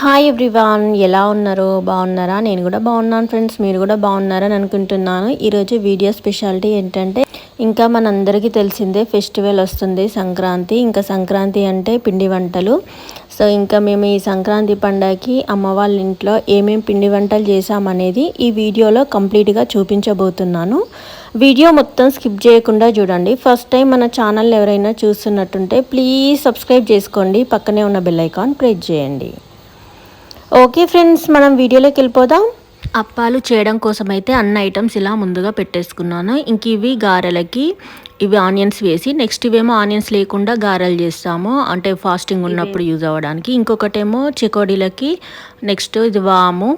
Hi everyone ఎలా ఉన్నారు బాగున్నారా? నేను కూడా బాగున్నాను ఫ్రెండ్స్ మీరు కూడా బాగున్నారని అనుకుంటున్నాను. ఈరోజు వీడియో స్పెషాలిటీ ఏంటంటే ఇంకా మనందరికీ తెలిసిందే ఫెస్టివల్ వస్తుంది సంక్రాంతి. ఇంకా సంక్రాంతి అంటే పిండి వంటలు. సో ఇంకా మేము ఈ సంక్రాంతి పండగకి అమ్మ వాళ్ళ ఇంట్లో ఏమేమి పిండి వంటలు చేసామనేది ఈ వీడియోలో కంప్లీట్గా చూపించబోతున్నాను. వీడియో మొత్తం స్కిప్ చేయకుండా చూడండి. ఫస్ట్ టైం మన ఛానల్ ఎవరైనా చూస్తున్నట్టుంటే ప్లీజ్ సబ్స్క్రైబ్ చేసుకోండి. పక్కనే ఉన్న బెల్ ఐకాన్ ప్రెస్ చేయండి. ఓకే ఫ్రెండ్స్ మనం వీడియోలోకి వెళ్ళిపోదాం. అప్పాలు చేయడం కోసం అయితే అన్ని ఐటమ్స్ ఇలా ముందుగా పెట్టేసుకున్నాను. ఇంక ఇవి గారెలకి ఇవి ఆనియన్స్ వేసి నెక్స్ట్ ఇవేమో ఆనియన్స్ లేకుండా గారెలు చేస్తాము. అంటే ఫాస్టింగ్ ఉన్నప్పుడు యూజ్ అవ్వడానికి. ఇంకొకటేమో చెకోడీలకి నెక్స్ట్ ఇది వాము.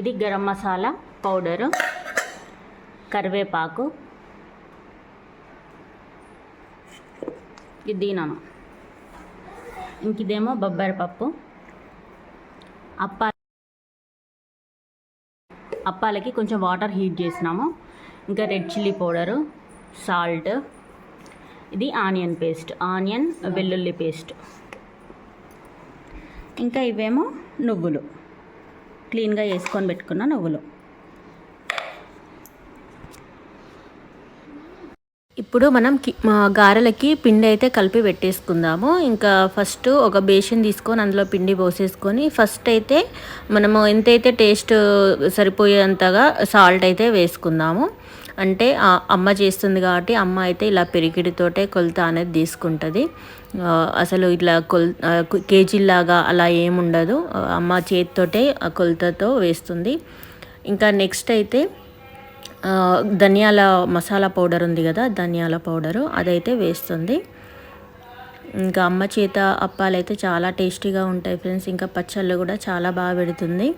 ఇది గరం మసాలా పౌడరు కరివేపాకు ఇది దీనాను ఇంక ఇదేమో బొబ్బరి పప్పు. అప్పా అప్పాలకి కొంచెం వాటర్ హీట్ చేసినాము. ఇంకా రెడ్ చిల్లీ పౌడరు సాల్ట్ ఇది ఆనియన్ పేస్ట్ ఆనియన్ వెల్లుల్లి పేస్ట్. ఇంకా ఇవేమో నువ్వులు. క్లీన్గా వేసుకొని పెట్టుకున్న నువ్వులు. ఇప్పుడు మనం గారెలకి పిండి అయితే కలిపి పెట్టేసుకుందాము. ఇంకా ఫస్ట్ ఒక బేసిన్ తీసుకొని అందులో పిండి పోసేసుకొని ఫస్ట్ అయితే మనము ఎంతైతే టేస్ట్ సరిపోయేంతగా సాల్ట్ అయితే వేసుకుందాము. అంటే అమ్మ చేస్తుంది కాబట్టి అమ్మ అయితే ఇలా పెరిగిడితోటే కొలత అనేది తీసుకుంటుంది. అసలు ఇట్లా కొల్ కేజీలాగా అలా ఏముండదు. అమ్మ చేతితోటే ఆ కొలతతో వేస్తుంది. ఇంకా నెక్స్ట్ అయితే ధనియాల మసాలా పౌడర్ ఉంది కదా ధనియాల పౌడరు అదైతే వేస్తుంది. ఇంకా అమ్మ చేత అప్పాలు అయితే చాలా టేస్టీగా ఉంటాయి ఫ్రెండ్స్ ఇంకా పచ్చళ్ళు కూడా చాలా బాగా పెడుతుంది.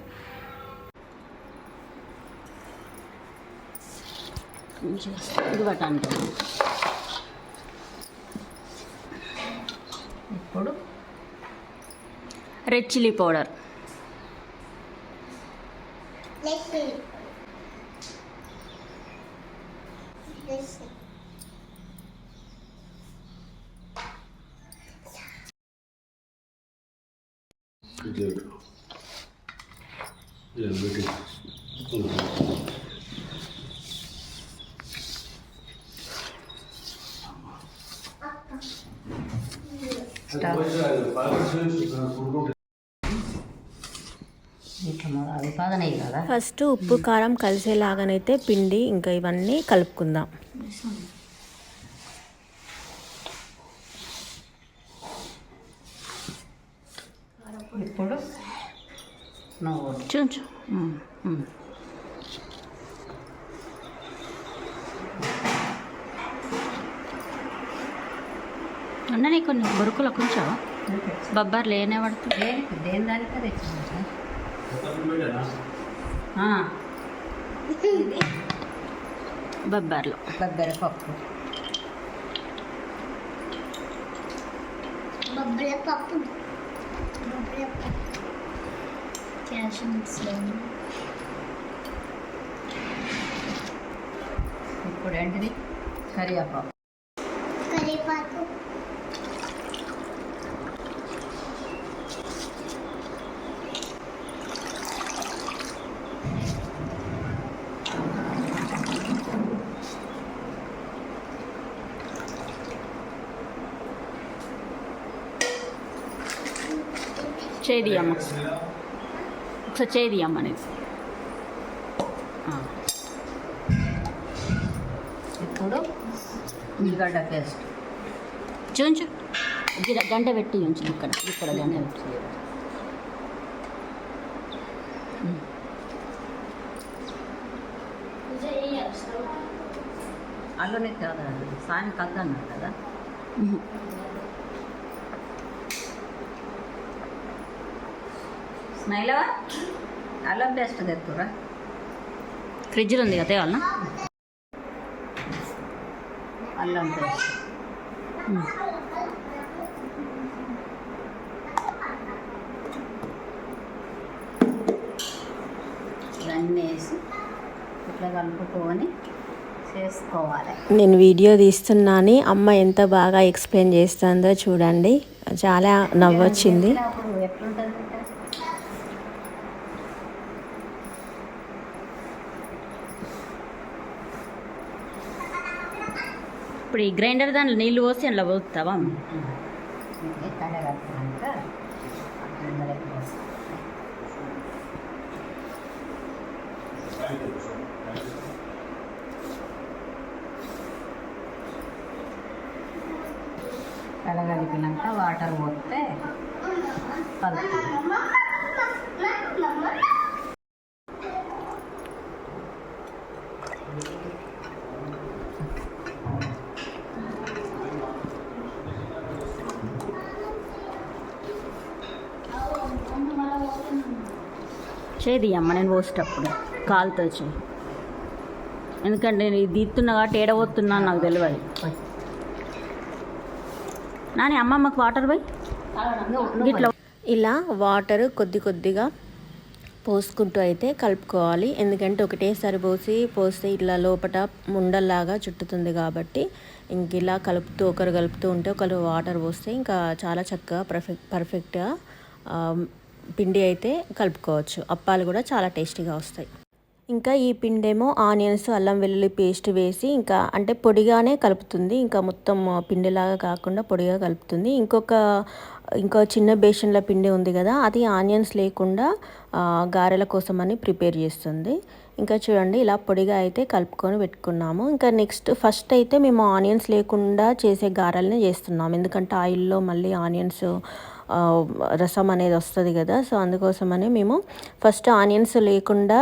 ఇప్పుడు రెడ్ చిల్లీ పౌడర్. కదా? ఫస్ట్ ఉప్పు కారం కలిసేలాగానైతే పిండి ఇంకా ఇవన్నీ కలుపుకుందాం. ఇప్పుడు చూచు అన్నని కొన్ని బొరుకులు కొంచెం బొబ్బారు లేనే పడుతుంది దేనికి దేని దానికి తెచ్చింది బొబ్బార్లు. బొబ్బరి పప్పు. బొబ్బల పప్పు. బొబ్బల పప్పు. క్యాషన్స్ ఇప్పుడు ఏంటిది? కరివేపాకు. కరివేపాకు. చేది అమ్మ ఒకసారి చేది అమ్మ అనేది ఇప్పుడు ఉల్లిగడ్డ పేస్ట్. చూంచు గంట పెట్టి ఉంచు ఇక్కడ. ఇక్కడ గంట పెట్టి. అల్లనే కదా సాయం కద్దన్నారు కదా. స్మైల్ అల్లం పేస్ట్ తెత్తురా ఫ్రిడ్జ్లో ఉంది కదా వాళ్ళ అల్లం పేస్ట్. ఇవన్నీ వేసి ఇట్లా కలుపుకొని చేసుకోవాలి. నేను వీడియో తీస్తున్నాను. అమ్మ ఎంత బాగా ఎక్స్ప్లెయిన్ చేస్తుందో చూడండి. చాలా నవ్వొచ్చింది. ఎట్లుంటుంది ఇప్పుడు ఈ గ్రైండర్ దాంట్లో నీళ్ళు పోసి అందులో పోతావా ఇది వాటర్ పోస్తే కలుపుతుంది చేది అమ్మ. నేను పోసేటప్పుడు కాలుతో చేయి ఎందుకంటే నేను ఇది తీస్తున్నా కాబట్టి ఏడబోతున్నా నాకు తెలియదు నాని అమ్మమ్మకు వాటర్ పోయి? గిట్ల ఇలా వాటర్ కొద్ది కొద్దిగా పోసుకుంటూ అయితే కలుపుకోవాలి. ఎందుకంటే ఒకటేసారి పోసి పోస్తే ఇట్లా లోపట ముండల్లాగా చుట్టుతుంది కాబట్టి ఇంక ఇలా కలుపుతూ ఒకరు కలుపుతూ ఉంటే ఒకరు వాటర్ పోస్తే ఇంకా చాలా చక్కగా పర్ఫెక్ట్ పర్ఫెక్ట్గా పిండి అయితే కలుపుకోవచ్చు. అప్పాలు కూడా చాలా టేస్టీగా వస్తాయి. ఇంకా ఈ పిండేమో ఆనియన్స్ అల్లం వెల్లుల్లి పేస్ట్ వేసి ఇంకా అంటే పొడిగానే కలుపుతుంది. ఇంకా మొత్తం పిండిలాగా కాకుండా పొడిగా కలుపుతుంది. ఇంకొక ఇంకో చిన్న బేషన్ల పిండి ఉంది కదా అది ఆనియన్స్ లేకుండా గారెల కోసం అని ప్రిపేర్ చేస్తుంది. ఇంకా చూడండి ఇలా పొడిగా అయితే కలుపుకొని పెట్టుకున్నాము. ఇంకా నెక్స్ట్ ఫస్ట్ అయితే మేము ఆనియన్స్ లేకుండా చేసే గారెలనే చేస్తున్నాము. ఎందుకంటే ఆయిల్లో మళ్ళీ ఆనియన్స్ రసం అనేది వస్తుంది కదా సో అందుకోసమని మేము ఫస్ట్ ఆనియన్స్ లేకుండా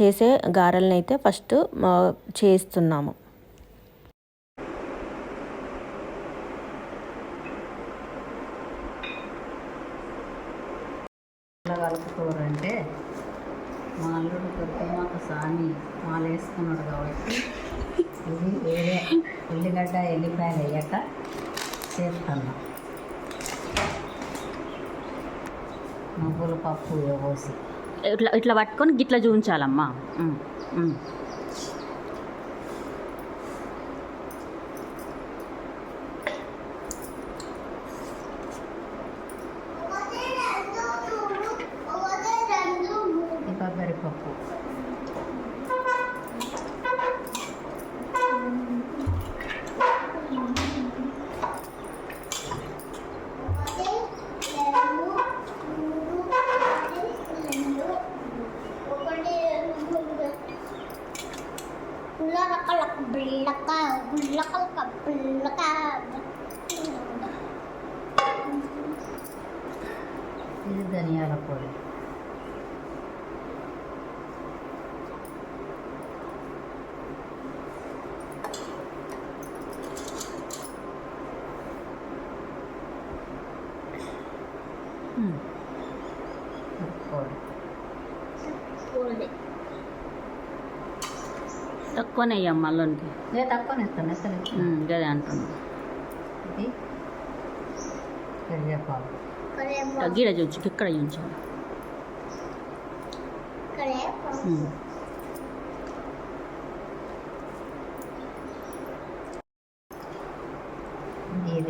చేసే గారెలను అయితే ఫస్ట్ చేస్తున్నాము. ఎట్లా కలుపుకోరంటే మా అల్లుడు కొద్దిమాత సామి మాల వేసుకున్నాడు కాబట్టి. ఇది వేరే ఉల్లిగడ్డ ఎల్లిపాయలు వేయక చేస్తున్నాం నువ్వుల పప్పు పోసి ఇట్లా ఇట్లా పట్టుకొని గిట్లా చూపించాలమ్మా ఉమ్, ఉమ్. ఈ కొబ్బరి పప్పు Gullaka, gullaka, gullaka, gullaka. ఇది ధనియాల పొడి పొడి తక్కువనే అయ్యమ్మ అల్లునికి నేను తక్కువ ఇస్తాను అసలు గీడ చూచి ఇక్కడ.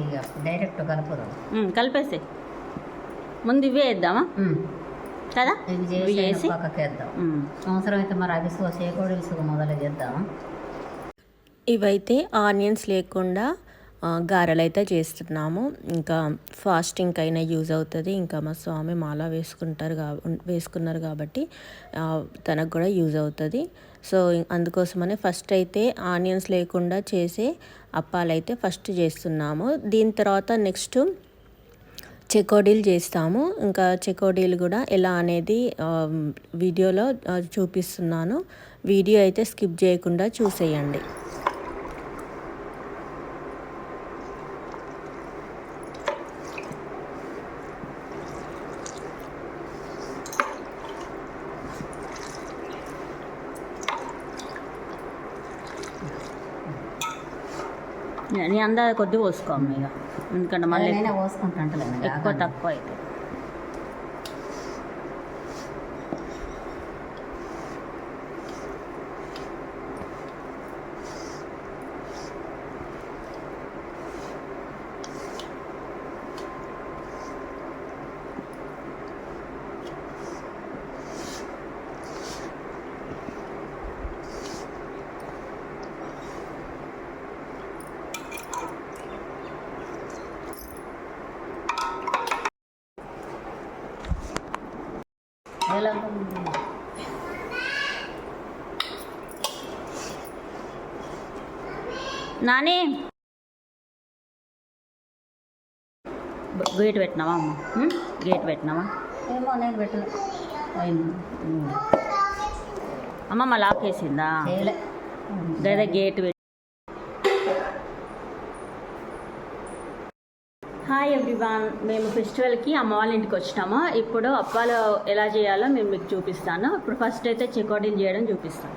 ఇక డైరెక్ట్ కలుపుదాం. కలిపేసే. ముందు ఇవే వేద్దామా? కదా? ఇవి చేసి. సంవత్సరం అయితే మరి అవి చేకోడి సుగ మొదలు చేద్దాం ఇవైతే ఆనియన్స్ లేకుండా ఆ, గారెలు అయితే చేస్తున్నాము. ఇంకా ఫాస్టింగ్ అయినా యూజ్ అవుతుంది. ఇంకా మా స్వామి మాల వేసుకుంటారు కా వేసుకున్నారు కాబట్టి తనకు కూడా యూజ్ అవుతుంది. సో అందుకోసమనే ఫస్ట్ అయితే ఆనియన్స్ లేకుండా చేసే అప్పాలు అయితే ఫస్ట్ చేస్తున్నాము. దీని తర్వాత నెక్స్ట్ చెకోడీలు చేస్తాము. ఇంకా చెకోడీలు కూడా ఎలా అనేది వీడియోలో చూపిస్తున్నాను. వీడియో అయితే స్కిప్ చేయకుండా చూసేయండి. నీ అందాజ కొద్ది పోసుకో ఇక. ఎందుకంటే మళ్ళీ ఎక్కువ తక్కువ అయితే. నాని. గేట్ పెట్టినావా అమ్మ? గేట్ పెట్టినావా? ఏమో నేను పెట్టలే. అమ్మమ్మ లాక్ వేసిందా? లేదా గేట్ హాయ్ ఎవ్రీవాన్ మేము ఫెస్టివల్కి అమ్మ వాళ్ళ ఇంటికి వచ్చినాము? ఇప్పుడు అప్పాలు ఎలా చేయాలో మేము మీకు చూపిస్తాను. ఇప్పుడు ఫస్ట్ అయితే చెకోడీలు చేయడం చూపిస్తాను.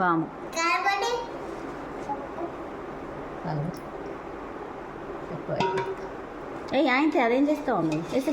వాము. ఏయ్ ఆయనకి అదేం చేస్తావు అమ్మ వేసే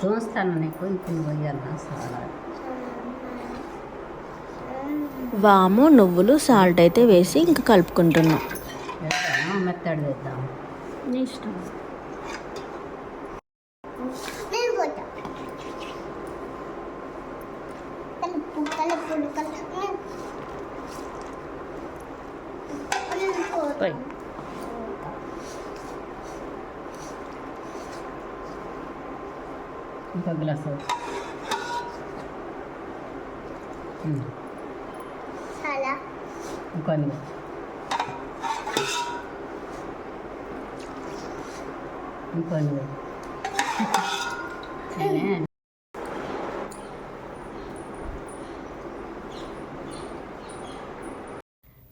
చూస్తాను నీకు ఇంకొన్ని పోయాలి చాలా వాము నువ్వులు సాల్ట్ అయితే వేసి ఇంకా కలుపుకుంటున్నాం. మెత్తడి వేద్దాం నీ ఇష్టం పోతా కలుపు కలుపు కలుపు నేను పోతా. ఓయ్ ఇంకో గ్లాసు ఇంకొన్ని ఇంకొన్ని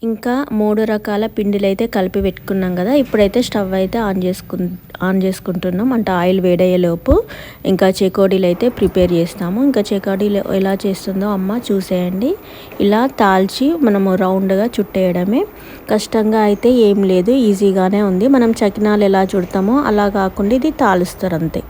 ఇంకా మూడు రకాల పిండిలు అయితే కలిపి పెట్టుకున్నాం కదా. ఇప్పుడైతే స్టవ్ అయితే ఆన్ చేసుకు ఆన్ చేసుకుంటున్నాం. అంటే ఆయిల్ వేడయ్యేలోపు ఇంకా చెకోడీలు అయితే ప్రిపేర్ చేస్తాము. ఇంకా చెకోడీలు ఎలా చేస్తుందో అమ్మ చూసేయండి. ఇలా తాల్చి మనము రౌండ్గా చుట్టేయడమే. కష్టంగా అయితే ఏం లేదు. ఈజీగానే ఉంది. మనం చకినాలు ఎలా చుడతామో అలా కాకుండా ఇది తాలుస్తారు అంతే.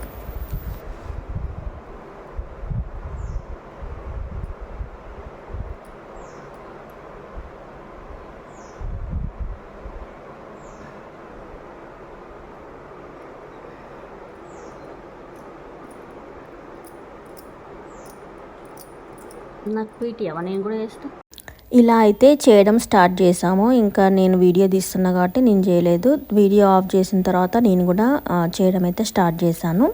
నాకు పీటీ కూడా చేస్తా. ఇలా అయితే చేయడం స్టార్ట్ చేసాము ఇంకా నేను వీడియో తీస్తున్నా కాబట్టి నేను చేయలేదు. వీడియో ఆఫ్ చేసిన తర్వాత నేను కూడా చేయడం అయితే స్టార్ట్ చేశాను.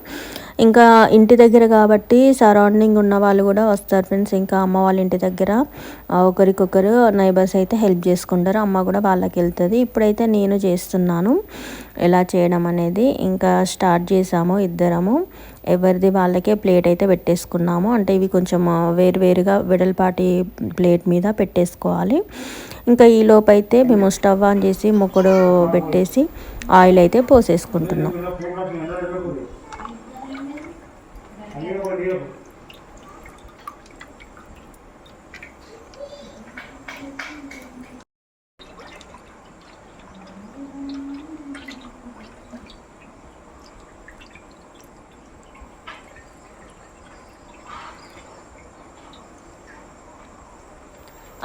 ఇంకా ఇంటి దగ్గర కాబట్టి సరౌండింగ్ ఉన్న వాళ్ళు కూడా వస్తారు ఫ్రెండ్స్. ఇంకా అమ్మ వాళ్ళ ఇంటి దగ్గర ఒకరికొకరు నైబర్స్ అయితే హెల్ప్ చేసుకుంటారు. అమ్మ కూడా వాళ్ళకి వెళ్తుంది. ఇప్పుడైతే నేను చేస్తున్నాను. ఎలా చేయడం అనేది. ఇంకా స్టార్ట్ చేసాము ఇద్దరము. ఎవరిది వాళ్ళకే ప్లేట్ అయితే పెట్టేసుకున్నాము. అంటే ఇవి కొంచెం వేరువేరుగా వెడల్పాటి ప్లేట్ మీద పెట్టేసుకోవాలి. ఇంకా ఈ లోపైతే మేము స్టవ్ ఆన్ చేసి మొక్కడు పెట్టేసి ఆయిల్ అయితే పోసేసుకుంటున్నాం.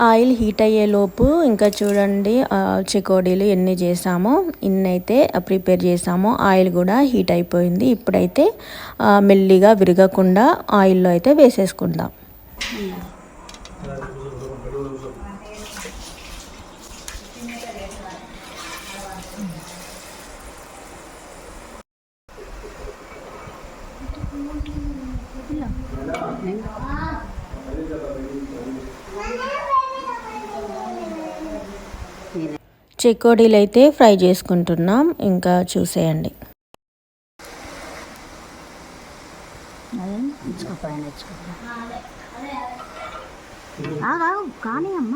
ఆయిల్ హీట్ అయ్యేలోపు ఇంకా చూడండి చికోడీలు ఎన్ని చేసామో ఇన్నైతే ప్రిపేర్ చేసామో ఆయిల్ కూడా హీట్ అయిపోయింది. ఇప్పుడైతే మెల్లిగా విరగకుండా ఆయిల్లో అయితే వేసేసుకుందాం. చెకోడీలు అయితే ఫ్రై చేసుకుంటున్నాం. ఇంకా చూసేయండి. కానీ అమ్మ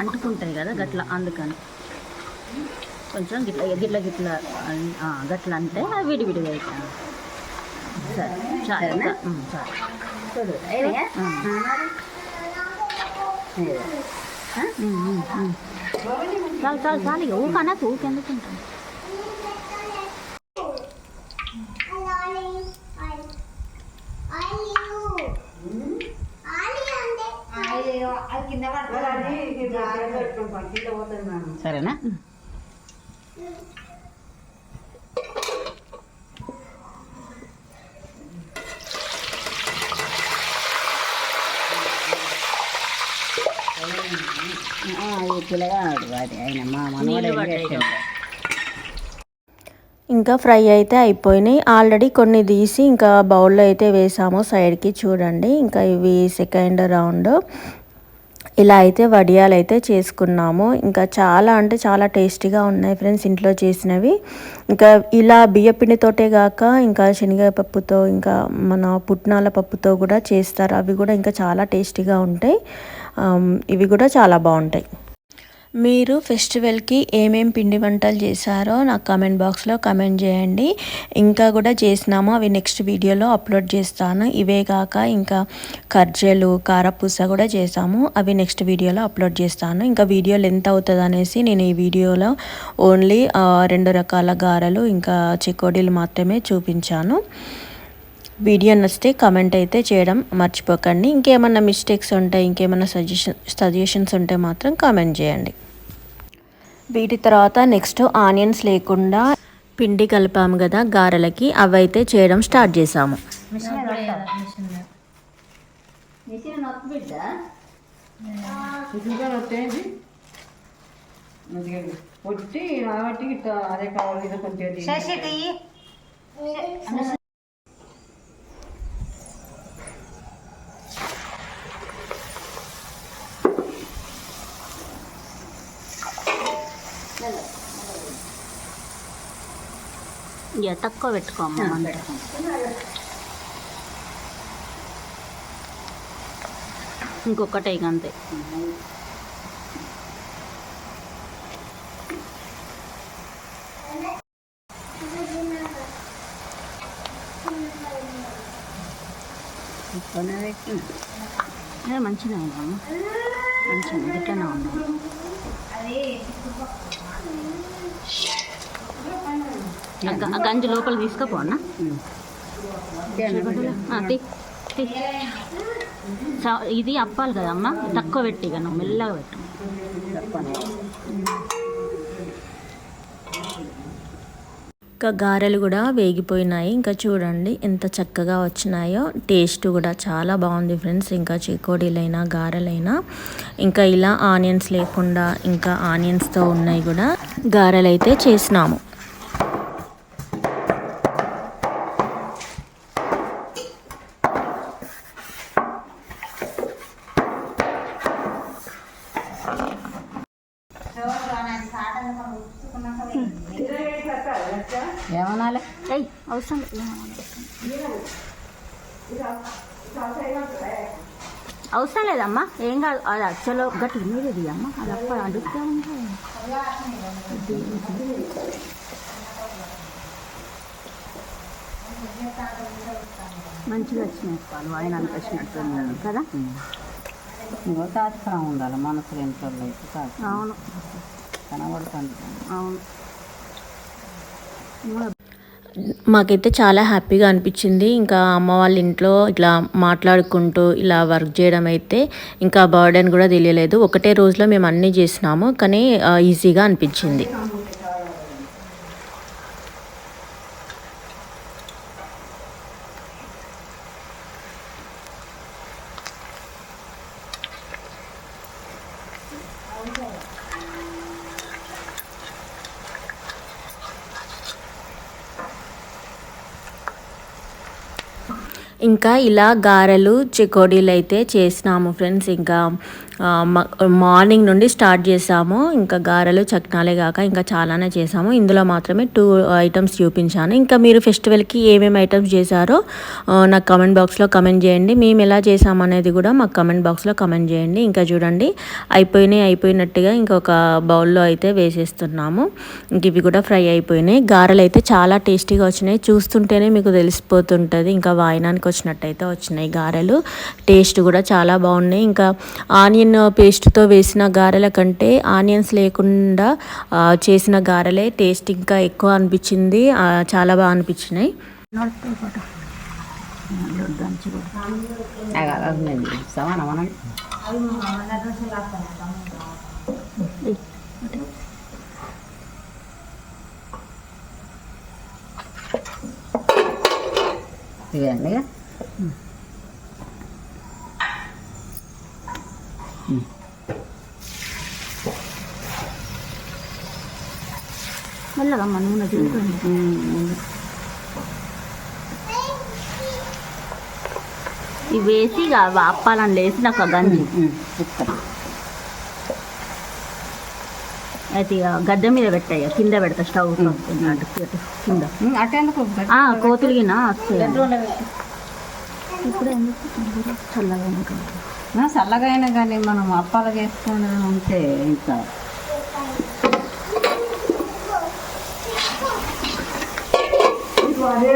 అంటుకుంటాయి కదా గట్ల అందుకని. కొంచెం గిట్ల గిట్ల గిట్ల గట్ల అంటే విడివిడిగా అవుతాను సరేనా? చూడు ఉమ్. చాలు చాలు చాలు ఇక ఊక నాకు ఊకెందుకు ఉంటాను సరేనా ఆ, ఈ పిల్లగాడు వాడి ఆయన మా మనవాడు నీళ్ళు ఏం పడ్డాయి చేసిండు? ఇంకా ఫ్రై అయితే అయిపోయినాయి. ఆల్రెడీ కొన్ని తీసి ఇంకా బౌల్లో అయితే వేసాము. సైడ్కి చూడండి. ఇంకా ఇవి సెకండ్ రౌండ్. ఇలా అయితే వడియాలు అయితే చేసుకున్నాము. ఇంకా చాలా అంటే చాలా టేస్టీగా ఉన్నాయి ఫ్రెండ్స్ ఇంట్లో చేసినవి. ఇంకా ఇలా బియ్యపిండితోటే కాక ఇంకా శనగపప్పుతో ఇంకా మన పుట్నాల పప్పుతో కూడా చేస్తారు. అవి కూడా ఇంకా చాలా టేస్టీగా ఉంటాయి. ఇవి కూడా చాలా బాగుంటాయి. మీరు ఫెస్టివల్కి ఏమేం పిండి వంటలు చేశారో నాకు కమెంట్ బాక్స్లో కమెంట్ చేయండి. ఇంకా కూడా చేసినాము. అవి నెక్స్ట్ వీడియోలో అప్లోడ్ చేస్తాను. ఇవే కాక ఇంకా ఖర్జలు కారపూస కూడా చేసాము అవి నెక్స్ట్ వీడియోలో అప్లోడ్ చేస్తాను. ఇంకా వీడియో లెంత్ అవుతుంది అనేసి నేను ఈ వీడియోలో ఓన్లీ రెండు రకాల గారెలు ఇంకా చికోడీలు మాత్రమే చూపించాను. వీడియో నచ్చితే కమెంట్ అయితే చేయడం మర్చిపోకండి. ఇంకేమన్నా మిస్టేక్స్ ఉంటాయి ఇంకేమన్నా సజెషన్ సజెషన్స్ ఉంటే మాత్రం కామెంట్ చేయండి. వీటి తర్వాత నెక్స్ట్ ఆనియన్స్ లేకుండా పిండి కలిపాము కదా గారెలకి అవి అయితే చేయడం స్టార్ట్ చేసాము పొట్టి అదే కావాలి కొంచెం ఇక తక్కువ పెట్టుకోమ్మ మంట ఇంకొకటే ఇక అంతే. ఏ మంచిగా ఇట్లనే ఆ గంజి లోపల తీసుకుపోనా ఇది అప్పాలి కదమ్మా తక్కువ పెట్టి ఇక నువ్వు మెల్లగా పెట్టు. ఇంకా గారెలు కూడా వేగిపోయినాయి. ఇంకా చూడండి ఎంత చక్కగా వచ్చినాయో. టేస్ట్ కూడా చాలా బాగుంది ఫ్రెండ్స్. ఇంకా చికోడీలైనా గారెలైనా. ఇంకా ఇలా ఆనియన్స్ లేకుండా ఇంకా ఆనియన్స్తో ఉన్నాయి కూడా. గారెలు అయితే చేసినాము ఏమనాలి ఏయ్ అవసరం లేదు. లేదమ్మా ఏం కాదు అది అచ్చలో గట్టి మీరేది అమ్మ అది అప్ప అడుగుతూ మంచిగా వచ్చినాయి పాలు ఆయన అనిపించినట్టు కదా? నువ్వు తాత్పరం ఉండాలి మనసులో తాత్పరం అవును. కనబడుతుంది అవును. మాకైతే చాలా హ్యాపీగా అనిపించింది. ఇంకా అమ్మ వాళ్ళ ఇంట్లో ఇట్లా మాట్లాడుకుంటూ ఇలా వర్క్ చేయడం అయితే ఇంకా బర్డెన్ కూడా తెలియలేదు. ఒకటే రోజులో మేము అన్నీ చేసినాము. కానీ ఈజీగా అనిపించింది. ఇంకా ఇలా గారెలు చికోడీలు అయితే చేసినాము ఫ్రెండ్స్ ఇంకా. మార్నింగ్ నుండి స్టార్ట్ చేసాము. ఇంకా గారెలు చక్నాలే కాక ఇంకా చాలానే చేసాము. ఇందులో మాత్రమే టూ ఐటమ్స్ చూపించాను. ఇంకా మీరు ఫెస్టివల్కి ఏమేమి ఐటమ్స్ చేశారో నాకు కమెంట్ బాక్స్లో కమెంట్ చేయండి. మేము ఎలా చేసామనేది కూడా మాకు కమెంట్ బాక్స్లో కమెంట్ చేయండి. ఇంకా చూడండి అయిపోయినాయి అయిపోయినట్టుగా ఇంకొక బౌల్లో అయితే వేసేస్తున్నాము. ఇంక ఇవి కూడా ఫ్రై అయిపోయినాయి. గారెలు అయితే చాలా టేస్టీగా వచ్చినాయి. చూస్తుంటేనే మీకు తెలిసిపోతుంటుంది. ఇంకా వాయినానికి వచ్చినట్టయితే వచ్చినాయి గారెలు. టేస్ట్ కూడా చాలా బాగున్నాయి. ఇంకా ఆనియన్ పేస్ట్తో వేసిన గారెల కంటే ఆనియన్స్ లేకుండా చేసిన గారెలే టేస్ట్ ఇంకా ఎక్కువ అనిపించింది. చాలా బాగా అనిపించినాయి. సమాన మనం ఇవేండి మెల్లగమ్మ నూనె ఇవి వేసి ఇక అప్పాలని లేసి నాకు ఆ గంజి. అయితే ఇక గద్దె మీద పెట్టాయి కింద పెడతా స్టవ్ కింద అటెందుకు ఆ, కోతులు గిన వస్తాయి. ఇప్పుడు చల్లగా చల్లగైనా చల్లగా అయినా కానీ మనం అప్పాలు చేసుకొని ఉంటే ఇంకా అదే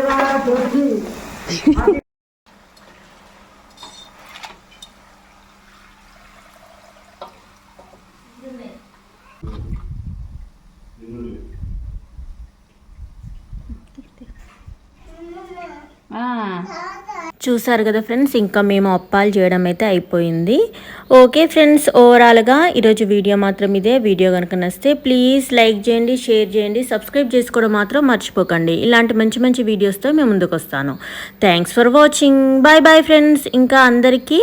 చూసారు కదా ఫ్రెండ్స్ ఇంకా మేము అప్పాలు చేయడం అయితే అయిపోయింది. ఓకే ఫ్రెండ్స్ ఓవరాల్గా ఈరోజు వీడియో మాత్రం ఇదే. వీడియో కనుక నచ్చితే ప్లీజ్ లైక్ చేయండి షేర్ చేయండి సబ్స్క్రైబ్ చేసుకోవడం మాత్రం మర్చిపోకండి. ఇలాంటి మంచి మంచి వీడియోస్తో మేము ముందుకు వస్తాను thanks for watching bye bye friends ఇంకా అందరికీ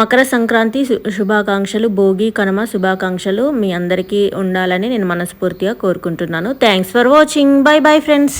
మకర సంక్రాంతి శుభాకాంక్షలు భోగి కనుమ శుభాకాంక్షలు మీ అందరికీ ఉండాలని నేను మనస్ఫూర్తిగా కోరుకుంటున్నాను. Thanks for watching bye bye friends